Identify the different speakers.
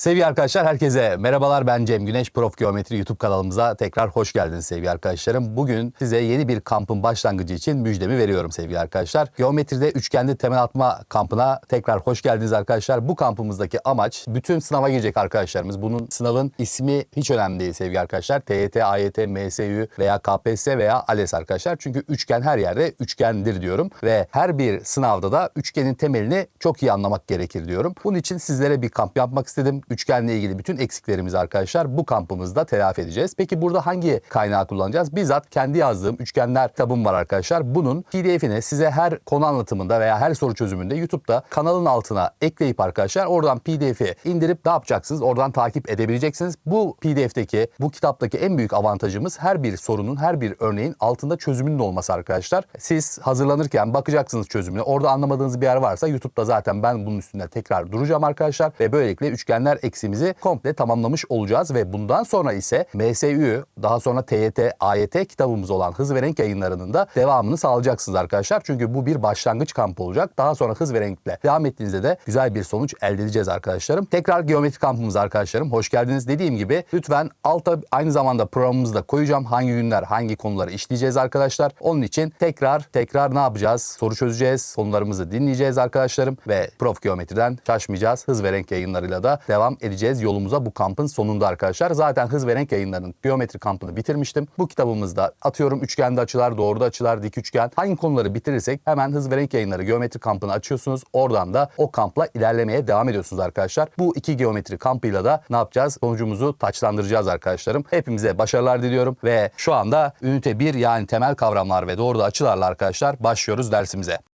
Speaker 1: Sevgili arkadaşlar herkese merhabalar ben Cem Güneş Prof Geometri YouTube kanalımıza tekrar hoş geldiniz sevgili arkadaşlarım. Bugün size yeni bir kampın başlangıcı için müjdemi veriyorum sevgili arkadaşlar. Geometride üçgenli temel atma kampına tekrar hoş geldiniz arkadaşlar. Bu kampımızdaki amaç bütün sınava girecek arkadaşlarımız. Bunun sınavın ismi hiç önemli değil sevgili arkadaşlar. TYT, AYT, MSÜ veya KPSS veya ALES arkadaşlar. Çünkü üçgen her yerde üçgendir diyorum. Ve her bir sınavda da üçgenin temelini çok iyi anlamak gerekir diyorum. Bunun için sizlere bir kamp yapmak istedim. Üçgenle ilgili bütün eksiklerimizi arkadaşlar bu kampımızda telafi edeceğiz. Peki burada hangi kaynağı kullanacağız? Bizzat kendi yazdığım üçgenler kitabım var arkadaşlar. Bunun PDF'ini size her konu anlatımında veya her soru çözümünde YouTube'da kanalın altına ekleyip arkadaşlar oradan PDF'i indirip ne yapacaksınız? Oradan takip edebileceksiniz. Bu PDF'teki, bu kitaptaki en büyük avantajımız her bir sorunun, her bir örneğin altında çözümünün olması arkadaşlar. Siz hazırlanırken bakacaksınız çözümüne. Orada anlamadığınız bir yer varsa YouTube'da zaten ben bunun üstünde tekrar duracağım arkadaşlar. Ve böylelikle üçgenler eksimizi komple tamamlamış olacağız. Ve bundan sonra ise MSÜ, daha sonra TYT, AYT kitabımız olan Hız ve Renk yayınlarının da devamını sağlayacaksınız arkadaşlar. Çünkü bu bir başlangıç kampı olacak. Daha sonra Hız ve Renk'le devam ettiğinizde de güzel bir sonuç elde edeceğiz arkadaşlarım. Tekrar geometri kampımız arkadaşlarım. Hoş geldiniz. Dediğim gibi lütfen alta aynı zamanda programımızı da koyacağım. Hangi günler hangi konuları işleyeceğiz arkadaşlar. Onun için tekrar tekrar ne yapacağız? Soru çözeceğiz. Konularımızı dinleyeceğiz arkadaşlarım. Ve Prof Geometri'den şaşmayacağız. Hız ve Renk yayınlarıyla da devam edeceğiz yolumuza bu kampın sonunda arkadaşlar. Zaten Hız ve Renk yayınlarının geometri kampını bitirmiştim. Bu kitabımızda atıyorum üçgende açılar, doğruda açılar, dik üçgen. Hangi konuları bitirirsek hemen Hız ve Renk yayınları geometri kampını açıyorsunuz. Oradan da o kampla ilerlemeye devam ediyorsunuz arkadaşlar. Bu iki geometri kampıyla da ne yapacağız? Sonucumuzu taçlandıracağız arkadaşlarım. Hepimize başarılar diliyorum ve şu anda ünite 1 yani temel kavramlar ve doğruda açılarla arkadaşlar başlıyoruz dersimize.